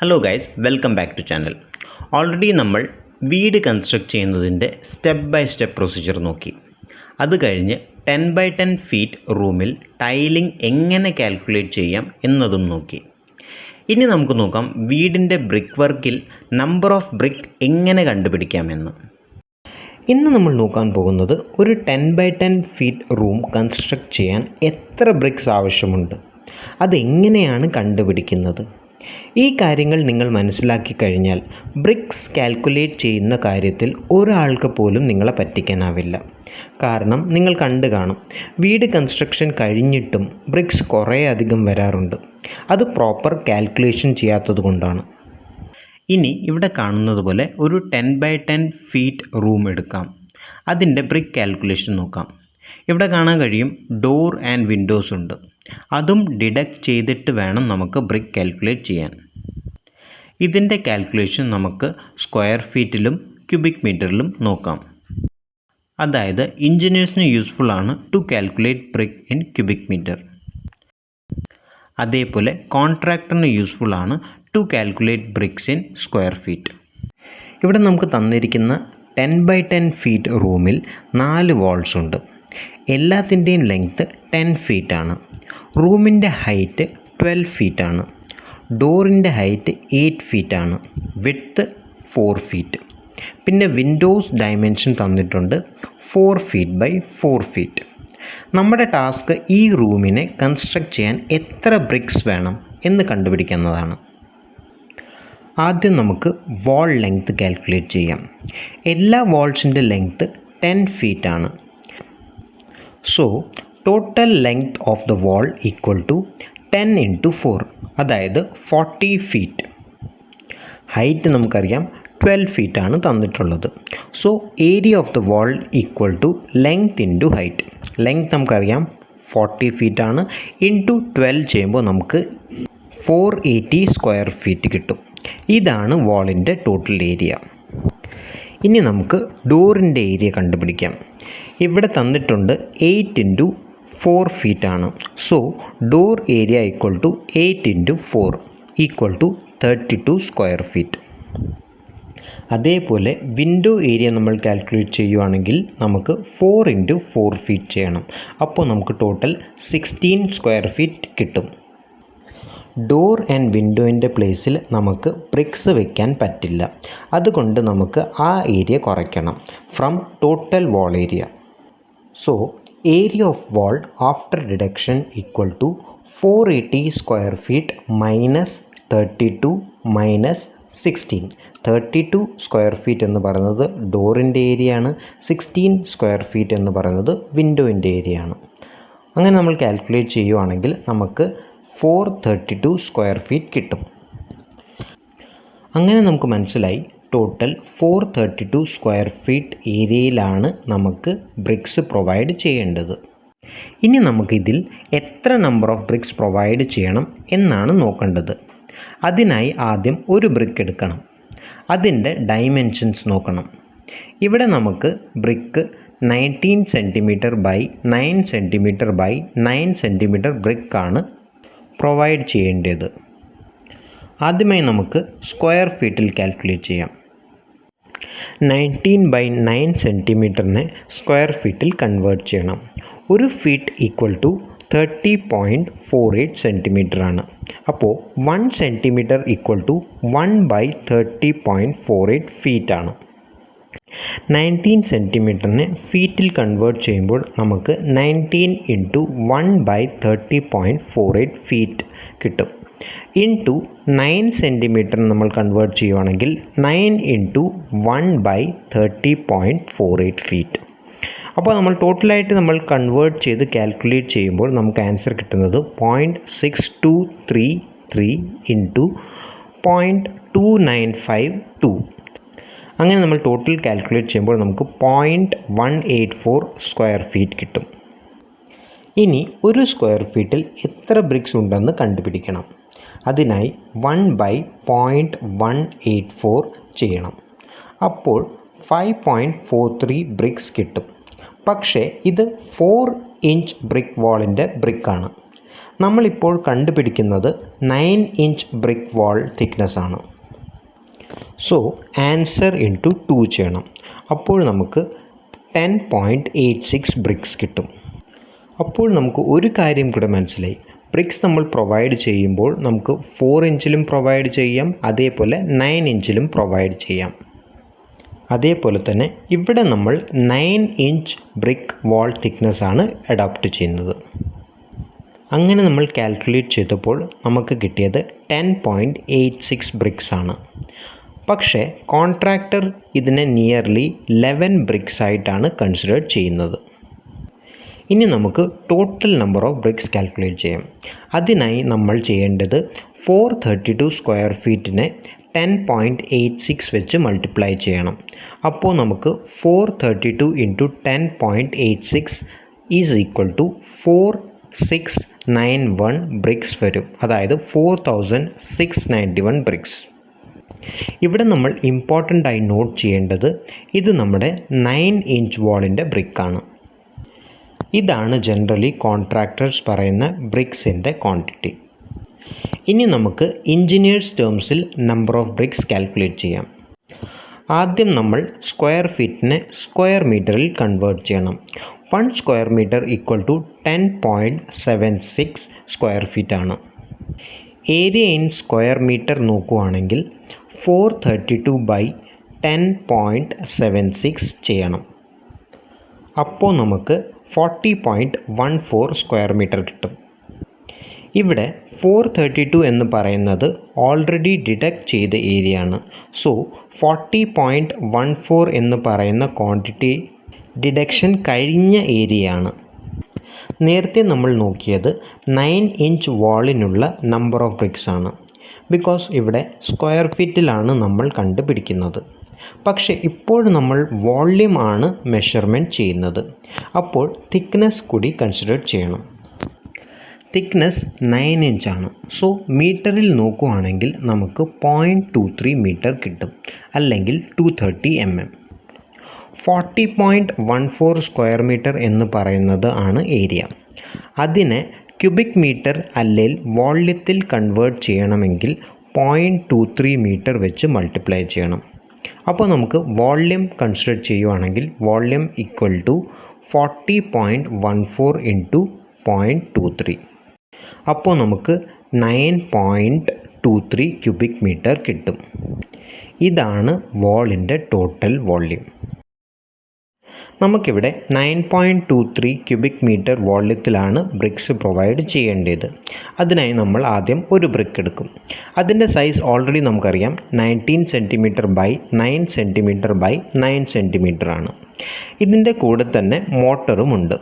Hello guys welcome back to channel already നമ്മൾ വീട് construct ചെയ്യുന്നതിന്റെ സ്റ്റെപ്പ് ബൈ സ്റ്റെപ്പ് പ്രൊസീജിയർ നോക്കി. അത് കഴിഞ്ഞ് ടെൻ ബൈ ടെൻ ഫീറ്റ് റൂമിൽ ടൈലിംഗ് എങ്ങനെ കാൽക്കുലേറ്റ് ചെയ്യാം എന്നതും നോക്കി. ഇനി നമുക്ക് നോക്കാം വീടിന്റെ ബ്രിക്ക് വർക്കിൽ നമ്പർ ഓഫ് ബ്രിക്ക് എങ്ങനെ കണ്ടുപിടിക്കാമെന്ന്. ഇന്ന് നമ്മൾ നോക്കാൻ പോകുന്നത് ഒരു ten by ten feet room construct ചെയ്യാൻ എത്ര ബ്രിക്സ് ആവശ്യമുണ്ട്. അതെങ്ങനെയാണ് കണ്ടുപിടിക്കുന്നത്? ഈ കാര്യങ്ങൾ നിങ്ങൾ മനസ്സിലാക്കി കഴിഞ്ഞാൽ ബ്രിക്സ് കാൽക്കുലേറ്റ് ചെയ്യുന്ന കാര്യത്തിൽ ഒരാൾക്ക് പോലും നിങ്ങളെ പറ്റിക്കാനാവില്ല. കാരണം നിങ്ങൾ കണ്ടു കാണും വീട് കൺസ്ട്രക്ഷൻ കഴിഞ്ഞിട്ടും ബ്രിക്സ് കുറേ അധികം വരാറുണ്ട്. അത് പ്രോപ്പർ കാൽക്കുലേഷൻ ചെയ്യാത്തത് കൊണ്ടാണ്. ഇനി ഇവിടെ കാണുന്നത് പോലെ ഒരു ten by ten feet room എടുക്കാം. അതിന്റെ ബ്രിക് കാൽക്കുലേഷൻ നോക്കാം. ഇവിടെ കാണാൻ കഴിയും ഡോർ ആൻഡ് വിൻഡോസ് ഉണ്ട്. അതും ഡിഡക്റ്റ് ചെയ്തിട്ട് വേണം നമുക്ക് ബ്രിക്ക് കാൽക്കുലേറ്റ് ചെയ്യാൻ. ഇതിന്റെ കാൽക്കുലേഷൻ നമുക്ക് സ്ക്വയർ ഫീറ്റിലും ക്യൂബിക് മീറ്ററിലും നോക്കാം. അതായത് എഞ്ചിനീയേഴ്സിന് യൂസ്ഫുൾ ആണ് to calculate brick in cubic metre അതേപോലെ കോൺട്രാക്ടറിന് യൂസ്ഫുൾ ആണ് to calculate bricks in square feet ഇവിടെ നമുക്ക് തന്നിരിക്കുന്ന ടെൻ ബൈ ടെൻ ഫീറ്റ് റൂമിൽ നാല് വാൾസ് ഉണ്ട്. എല്ലാത്തിന്റെയും ലെങ്ത്ത് ടെൻ ഫീറ്റ് ആണ്. റൂമിന്റെ ഹൈറ്റ് ട്വൽവ് ഫീറ്റ് ആണ് ഡോറിന്റെ ഹൈറ്റ് എയ്റ്റ് ഫീറ്റ് ആണ് വിഡ്ത്ത് ഫോർ ഫീറ്റ്. പിന്നെ വിൻഡോസ് ഡയമെൻഷൻ തന്നിട്ടുണ്ട് four feet by four feet. നമ്മുടെ ടാസ്ക് ഈ റൂമിനെ കൺസ്ട്രക്ട് ചെയ്യാൻ എത്ര ബ്രിക്സ് വേണം എന്ന് കണ്ടുപിടിക്കുന്നതാണ്. ആദ്യം നമുക്ക് വാൾ ലെങ്ത് കാൽക്കുലേറ്റ് ചെയ്യാം. എല്ലാ വാൾസിന്റെ ലെങ്ത്ത് ടെൻ ഫീറ്റ് ആണ് so total length of the wall equal to ten into four അതായത് ഫോർട്ടി ഫീറ്റ് ഹൈറ്റ് നമുക്കറിയാം ട്വൽവ് ഫീറ്റ് ആണ് തന്നിട്ടുള്ളത്. So area of the wall equal to length into height length നമുക്കറിയാം forty feet ആണ്. Into twelve ചെയ്യുമ്പോൾ നമുക്ക് four eighty square feet കിട്ടും. ഇതാണ് വാളിന്റെ ടോട്ടൽ ഏരിയ ഇനി നമുക്ക് ഡോറിന്റെ ഏരിയ കണ്ടുപിടിക്കാം. ഇവിടെ തന്നിട്ടുണ്ട് എയ്റ്റ് ഇന്റു ഫോർ ഫീറ്റ് ആണ്. So door area equal to eight into four equal to thirty two square feet അതേപോലെ വിൻഡോ ഏരിയ നമ്മൾ കാൽക്കുലേറ്റ് ചെയ്യുവാണെങ്കിൽ നമുക്ക് ഫോർ ഇന്റു ഫോർ ഫീറ്റ് ചെയ്യണം. അപ്പോൾ നമുക്ക് ടോട്ടൽ സിക്സ്റ്റീൻ സ്ക്വയർ ഫീറ്റ് കിട്ടും. ഡോർ ആൻഡ് വിൻഡോയിന്റെ പ്ലേസിൽ നമുക്ക് ബ്രിക്സ് വെക്കാൻ പറ്റില്ല. അതുകൊണ്ട് നമുക്ക് ആ ഏരിയ കുറയ്ക്കണം. From total wall area so area of wall after deduction equal to four eighty square feet minus thirty two minus sixteen thirty two square feet എന്ന് പറയുന്നത് ഡോറിന്റെ ഏരിയ ആണ്. സിക്സ്റ്റീൻ സ്ക്വയർ ഫീറ്റ് എന്ന് പറയുന്നത് വിൻഡോയിന്റെ ഏരിയ ആണ്. അങ്ങനെ നമ്മൾ കാൽക്കുലേറ്റ് ചെയ്യുവാണെങ്കിൽ നമുക്ക് four thirty two square feet കിട്ടും. അങ്ങനെ നമുക്ക് മനസ്സിലായി total four thirty two square feet ഏരിയയിലാണ് നമുക്ക് ബ്രിക്സ് പ്രൊവൈഡ് ചെയ്യേണ്ടത്. ഇനി നമുക്കിതിൽ എത്ര നമ്പർ ഓഫ് ബ്രിക്സ് പ്രൊവൈഡ് ചെയ്യണം എന്നാണ് നോക്കേണ്ടത്. അതിനായി ആദ്യം ഒരു ബ്രിക്ക് എടുക്കണം. അതിന്റെ ഡൈമെൻഷൻസ് നോക്കണം. ഇവിടെ നമുക്ക് brick nineteen centimetre by nine centimetre by nine centimetre ബ്രിക്കാണ് provide ചെയ്യേണ്ടത്. ആദ്യമായി നമുക്ക് സ്ക്വയർ ഫീറ്റിൽ കാൽക്കുലേറ്റ് ചെയ്യാം. നയന്റീൻ ബൈ നയൻ സെന്റിമീറ്ററിനെ സ്ക്വയർ ഫീറ്റിൽ കൺവേർട്ട് ചെയ്യണം. ഒരു feet equal to thirty point four eight centimetre ആണ്. അപ്പോൾ one centimetre equal to one by thirty point four eight feet ആണ്. നയന്റീൻ സെന്റിമീറ്ററിനെ ഫീറ്റിൽ കൺവേർട്ട് ചെയ്യുമ്പോൾ നമുക്ക് nineteen into one by thirty point four eight feet കിട്ടും. ഇന്റു നയൻ സെന്റിമീറ്റർ നമ്മൾ convert ചെയ്യുവാണെങ്കിൽ nine into one by thirty point four eight feet അപ്പോൾ നമ്മൾ ടോട്ടലായിട്ട് നമ്മൾ കൺവേർട്ട് ചെയ്ത് കാൽക്കുലേറ്റ് ചെയ്യുമ്പോൾ നമുക്ക് ആൻസർ കിട്ടുന്നത് point six two three three into point two nine five two അങ്ങനെ നമ്മൾ ടോട്ടൽ കാൽക്കുലേറ്റ് ചെയ്യുമ്പോൾ നമുക്ക് point one eight four square feet കിട്ടും. ഇനി ഒരു സ്ക്വയർ ഫീറ്റിൽ എത്ര ബ്രിക്സ് ഉണ്ടെന്ന് കണ്ടുപിടിക്കണം. അതിനായി one by point one eight four ചെയ്യണം. അപ്പോൾ five point four three bricks കിട്ടും. പക്ഷേ ഇത് ഫോർ ഇഞ്ച് ബ്രിക്ക് വാളിന്റെ ബ്രിക്കാണ് നമ്മളിപ്പോൾ കണ്ടുപിടിക്കുന്നത് nine inch brick wall thickness ആണ്. So answer into two ചെയ്യണം. അപ്പോൾ നമുക്ക് ten point eight six bricks കിട്ടും. അപ്പോൾ നമുക്ക് ഒരു കാര്യം കൂടെ മനസ്സിലായി. ബ്രിക്സ് നമ്മൾ പ്രൊവൈഡ് ചെയ്യുമ്പോൾ നമുക്ക് ഫോർ ഇഞ്ചിലും പ്രൊവൈഡ് ചെയ്യാം. അതേപോലെ നയൻ ഇഞ്ചിലും പ്രൊവൈഡ് ചെയ്യാം. അതേപോലെ തന്നെ ഇവിടെ നമ്മൾ nine inch brick wall thickness ആണ് അഡോപ്റ്റ് ചെയ്യുന്നത്. അങ്ങനെ നമ്മൾ കാൽക്കുലേറ്റ് ചെയ്തപ്പോൾ നമുക്ക് കിട്ടിയത് ten point eight six bricks ആണ്. പക്ഷേ കോൺട്രാക്ടർ ഇതിനെ നിയർലി ലെവൻ ബ്രിക്സ് ആയിട്ടാണ് കൺസിഡർ ചെയ്യുന്നത്. ഇനി നമുക്ക് total number of bricks calculate ചെയ്യാം. അതിനായി നമ്മൾ ചെയ്യേണ്ടത് ഫോർ തേർട്ടി ടു സ്ക്വയർ ഫീറ്റിനെ ടെൻ പോയിന്റ് എയ്റ്റ് സിക്സ് വെച്ച് മൾട്ടിപ്ലൈ ചെയ്യണം. അപ്പോൾ നമുക്ക് four thirty two into ten point eight six is equal to four six nine one bricks വരും. അതായത് four thousand six ninety one bricks ഇവിടെ നമ്മൾ important ആയി നോട്ട് ചെയ്യേണ്ടത് ഇത് നമ്മുടെ നയൻ ഇഞ്ച് വാളിന്റെ ബ്രിക്കാണ് ഇതാണ് ജനറലി കോൺട്രാക്ടേഴ്സ് പറയുന്ന ബ്രിക്സിന്റെ ക്വാണ്ടിറ്റി ഇനി നമുക്ക് എഞ്ചിനീയേഴ്സ് ടേംസിൽ നമ്പർ ഓഫ് ബ്രിക്സ് കാൽക്കുലേറ്റ് ചെയ്യാം. ആദ്യം നമ്മൾ സ്ക്വയർ ഫീറ്റിനെ സ്ക്വയർ മീറ്ററിൽ കൺവേർട്ട് ചെയ്യണം. One square metre equal to ten point seven six square feet ആണ്. ഏരിയ ഇൻ സ്ക്വയർ മീറ്റർ നോക്കുകയാണെങ്കിൽ four thirty two by ten point seven six ചെയ്യണം. അപ്പോൾ നമുക്ക് forty point one four square metre കിട്ടും. ഇവിടെ four thirty two എന്ന് പറയുന്നത് already deduct ചെയ്ത ഏരിയ ആണ്. So forty point one four എന്ന് പറയുന്ന ക്വാണ്ടിറ്റി ഡിഡക്ഷൻ കഴിഞ്ഞ ഏരിയ ആണ്. നേരത്തെ നമ്മൾ നോക്കിയത് നയൻ ഇഞ്ച് വാളിനുള്ള നമ്പർ ഓഫ് ബ്രിക്സ് ആണ്. ബിക്കോസ് ഇവിടെ സ്ക്വയർ ഫീറ്റിലാണ് നമ്മൾ കണ്ടുപിടിക്കുന്നത്. പക്ഷേ ഇപ്പോൾ നമ്മൾ വോള്യൂം ആണ് മെഷർമെന്റ് ചെയ്യുന്നത്. അപ്പോൾ തിക്നെസ് കൂടി കൺസിഡർ ചെയ്യണം. തിക്നെസ് നയൻ ഇഞ്ചാണ് സോ മീറ്ററിൽ നോക്കുകയാണെങ്കിൽ നമുക്ക് പോയിന്റ് ടു ത്രീ മീറ്റർ കിട്ടും. അല്ലെങ്കിൽ two thirty M M forty point one four square metre എന്ന് പറയുന്നത് ആണ് ഏരിയ അതിനെ ക്യൂബിക് മീറ്റർ അല്ലെങ്കിൽ വോള്യത്തിൽ കൺവേർട്ട് ചെയ്യണമെങ്കിൽ പോയിന്റ് ടു ത്രീ മീറ്റർ വെച്ച് മൾട്ടിപ്ലൈ ചെയ്യണം. അപ്പോൾ നമുക്ക് വോള്യം കൺസിഡർ ചെയ്യുവാണെങ്കിൽ volume equal to forty point one four into point two three അപ്പോൾ നമുക്ക് nine point two three cubic metre കിട്ടും. ഇതാണ് വോളിന്റെ ടോട്ടൽ വോള്യം നമുക്കിവിടെ nine point two three cubic metre വോള്യത്തിലാണ് BRICS provide ചെയ്യേണ്ടത്. അതിനായി നമ്മൾ ആദ്യം ഒരു ബ്രിക്ക് എടുക്കും. അതിന്റെ സൈസ് ഓൾറെഡി നമുക്കറിയാം. Nineteen centimetre by nine centimetre by nine centimetre ആണ്. ഇതിന്റെ കൂടെ തന്നെ മോട്ടറുമുണ്ട്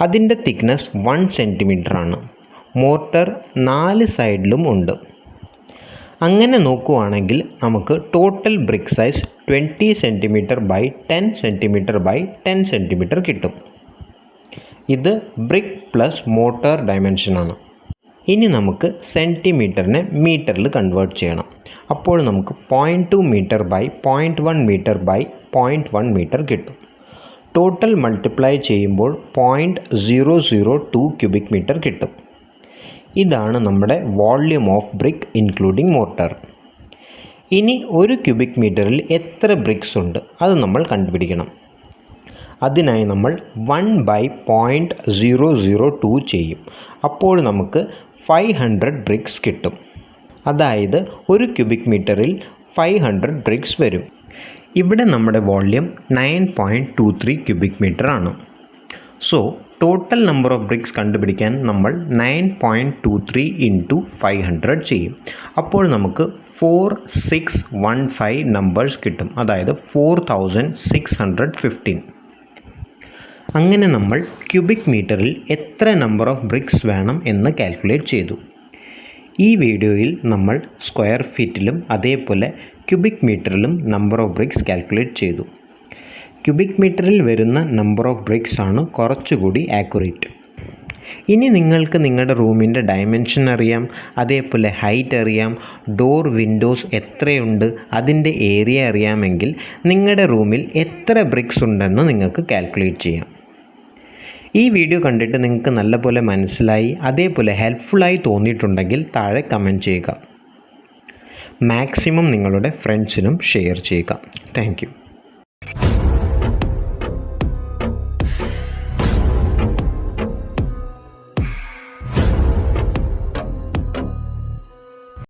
അതിന്റെ തിക്നെസ് വൺ സെന്റിമീറ്റർ ആണ്. മോട്ടർ നാല് സൈഡിലും ഉണ്ട്. അങ്ങനെ നോക്കുവാണെങ്കിൽ നമുക്ക് total brick size twenty centimetre by ten centimetre by ten centimetre കിട്ടും. ഇത് ബ്രിക്ക് പ്ലസ് മോട്ടോർ ഡയമെൻഷനാണ് ഇനി നമുക്ക് സെന്റിമീറ്ററിനെ മീറ്ററിൽ കൺവേർട്ട് ചെയ്യണം. അപ്പോൾ നമുക്ക് point two metre by point one metre by point one metre കിട്ടും. ടോട്ടൽ മൾട്ടിപ്ലൈ ചെയ്യുമ്പോൾ point zero zero two cubic metre കിട്ടും. ഇതാണ് നമ്മുടെ volume of brick including mortar ഇനി ഒരു ക്യൂബിക് മീറ്ററിൽ എത്ര ബ്രിക്സ് ഉണ്ട്? അത് നമ്മൾ കണ്ടുപിടിക്കണം. അതിനായി നമ്മൾ one by point zero zero two ചെയ്യും. അപ്പോൾ നമുക്ക് ഫൈവ് ഹൺഡ്രഡ് ബ്രിക്സ് കിട്ടും. അതായത് ഒരു ക്യൂബിക് മീറ്ററിൽ ഫൈവ് ഹൺഡ്രഡ് ബ്രിക്സ് വരും. ഇവിടെ നമ്മുടെ volume nine two three cubic metre ആണ്. So total number of bricks കണ്ടുപിടിക്കാൻ നമ്മൾ nine point two three into five hundred ചെയ്യും. അപ്പോൾ നമുക്ക് four six one five numbers കിട്ടും. അതായത് four thousand six hundred fifteen അങ്ങനെ നമ്മൾ ക്യൂബിക് മീറ്ററിൽ എത്ര നമ്പർ ഓഫ് ബ്രിക്സ് വേണം എന്ന് കാൽക്കുലേറ്റ് ചെയ്തു. ഈ വീഡിയോയിൽ നമ്മൾ സ്ക്വയർ ഫീറ്റിലും അതേപോലെ ക്യൂബിക് മീറ്ററിലും നമ്പർ ഓഫ് ബ്രിക്സ് കാൽക്കുലേറ്റ് ചെയ്തു. ക്യൂബിക് മീറ്ററിൽ വരുന്ന നമ്പർ ഓഫ് ബ്രിക്സ് ആണ് കുറച്ചുകൂടി ആക്യുറേറ്റ്. ഇനി നിങ്ങൾക്ക് നിങ്ങളുടെ റൂമിന്റെ ഡയമെൻഷൻ അറിയാം അതേപോലെ ഹൈറ്റ് അറിയാം ഡോർ വിൻഡോസ് എത്രയുണ്ട് അതിന്റെ ഏരിയ അറിയാമെങ്കിൽ നിങ്ങളുടെ റൂമിൽ എത്ര ബ്രിക്സ് ഉണ്ടെന്ന് നിങ്ങൾക്ക് കാൽക്കുലേറ്റ് ചെയ്യാം. ഈ വീഡിയോ കണ്ടിട്ട് നിങ്ങൾക്ക് നല്ലപോലെ മനസ്സിലായി അതേപോലെ ഹെൽപ്ഫുള്ളായി തോന്നിയിട്ടുണ്ടെങ്കിൽ താഴെ കമന്റ് ചെയ്യുക. മാക്സിമം നിങ്ങളുടെ ഫ്രണ്ട്സിനും ഷെയർ ചെയ്യുക. താങ്ക്